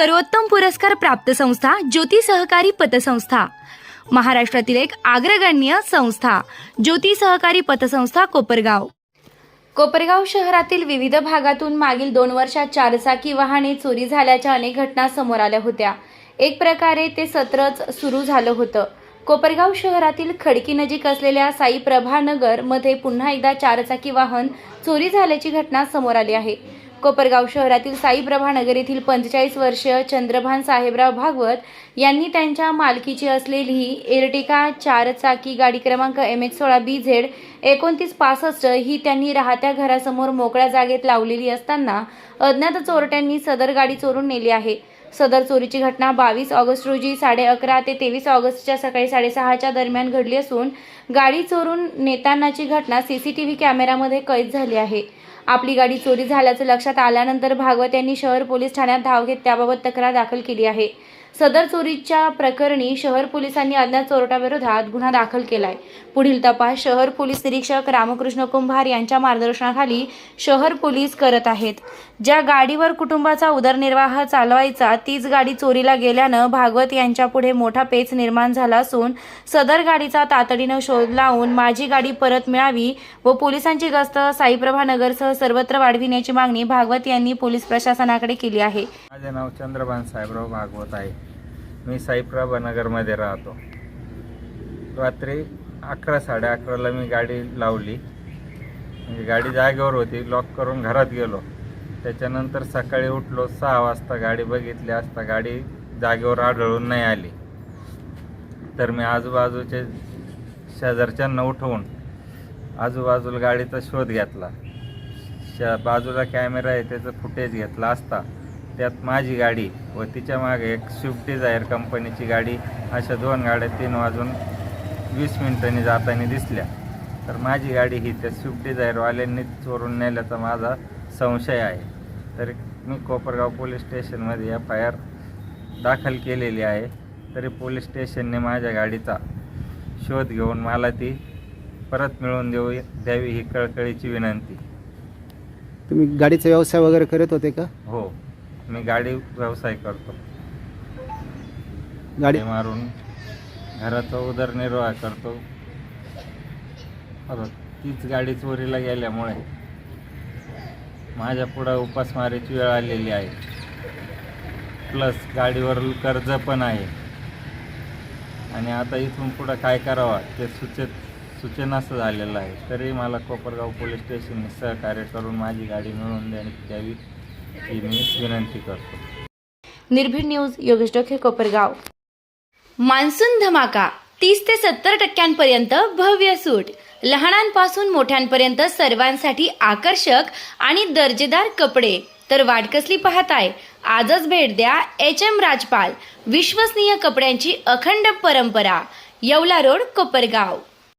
सर्वोत्तम पुरस्कार प्राप्त संस्था ज्योती सहकारी पतसंस्था. महाराष्ट्रातील एक अग्रगण्य संस्था ज्योती सहकारी पतसंस्था कोपरगाव. कोपरगाव शहरातील विविध भागातून मागील दोन वर्षात चारचाकी वाहने चोरी झाल्याच्या अनेक घटना समोर आल्या होत्या. एक प्रकारे ते सत्रच सुरू झालं होतं. कोपरगाव शहरातील खडकी नजीक असलेल्या साई प्रभानगरमध्ये पुन्हा एकदा चारचाकी वाहन चोरी झाल्याची घटना समोर आली आहे. कोपरगाव शहरातील साईप्रभा नगर येथील पंचेचाळीस वर्षीय चंद्रभान साहेबराव भागवत यांनी त्यांच्या मालकीची असलेली एर्टिका चारचाकी गाडी क्रमांक एम एच सोळा बी झेड एकोणतीस पासष्ट ही त्यांनी राहत्या घरासमोर मोकळ्या जागेत लावलेली असताना अज्ञात चोरट्यांनी सदर गाडी चोरून नेली आहे. सदर चोरीची घटना बावीस ऑगस्ट रोजी साडे अकरा ते तेवीस ऑगस्टच्या सकाळी साडेसहाच्या दरम्यान घडली असून गाडी चोरून नेतानाची घटना सीसीटीव्ही कॅमेऱ्यामध्ये कैद झाली आहे. आपली गाडी चोरी झाल्याचं लक्षात आल्यानंतर भागवत यांनी शहर पोलीस ठाण्यात धाव घेत त्याबाबत तक्रार दाखल केली आहे. सदर चोरीच्या प्रकरणी शहर पोलिसांनी अज्ञात चोरट्याविरोधात गुन्हा दाखल केलाय. पुढील तपास शहर पोलीस निरीक्षक रामकृष्ण कुंभार यांच्या मार्गदर्शनाखाली शहर पोलीस करत आहेत. ज्या गाडीवर कुटुंबाचा उदरनिर्वाह चालवायचा तीच गाडी चोरीला गेल्यानं भागवत यांच्यापुढे मोठा पेच निर्माण झाला असून सदर गाडीचा तातडीनं शोध लावून माझी गाडी परत मिळावी व पोलिसांची गस्त साईप्रभा नगरसह सर्वत्र वाढविण्याची मागणी भागवत यांनी पोलीस प्रशासनाकडे केली आहे. माझे नाव चंद्रभान साहेबराव भागवत आहे. मी साईप्रभा नगरमध्ये राहतो. रात्री अकरा साडे अकराला मी गाडी लावली. म्हणजे गाडी जागेवर होती लॉक करून घरात गेलो. त्याच्यानंतर सकाळी उठलो सहा वाजता गाडी बघितली असता गाडी जागेवर आढळून नाही आली. तर मी आजूबाजूचे शेजारच्यांना उठवून आजूबाजूला गाडीचा शोध घेतला. बाजूला कॅमेरा आहे त्याचं फुटेज घेतला असता. त्यात माझी गाडी व तिच्यामागे एक स्विफ्ट डिझायर कंपनीची गाडी अशा दोन गाड्या तीन वाजून वीस मिनिटांनी जाताना दिसल्या. तर माझी गाडी ही त्या स्विफ्ट डिझायरवाल्यांनी चोरून नेल्याचा माझा संशय आहे. तर मी कोपरगाव पोलीस स्टेशनमध्ये एफ आय आर दाखल केलेली आहे. तरी पोलीस स्टेशनने माझ्या गाडीचा शोध घेऊन मला ती परत मिळवून देऊ द्यावी ही कळकळीची विनंती. तुम्ही गाडीचा व्यवसाय वगैरे करत होते का? हो. मी गाडी व्यवसाय करतो. गाडी? मारून घराचा उदरनिर्वाह करतो. आता तीच गाडी चोरीला गेल्यामुळे माझ्या पुढं उपासमारीची वेळ आलेली आहे. प्लस गाडीवर कर्ज पण आहे. आणि आता इथून पुढं काय करावं ते सुचेत सूचनाचं झालेलं आहे. तरी मला कोपरगाव पोलीस स्टेशनने सहकार्य करून माझी गाडी मिळवून देण्यात द्यावी ही मी विनंती करतो. निर्भीड न्यूज योगेश डोके कोपरगाव. मान्सून धमाका तीस ते सत्तर टक्क्यांपर्यंत भव्य सूट. लहानांपासून मोठ्यांपर्यंत सर्वांसाठी आकर्षक आणि दर्जेदार कपडे. तर वाट कसली पाहताय आजच भेट द्या एच एम राजपाल विश्वसनीय कपड्यांची अखंड परंपरा. येवला रोड कोपरगाव.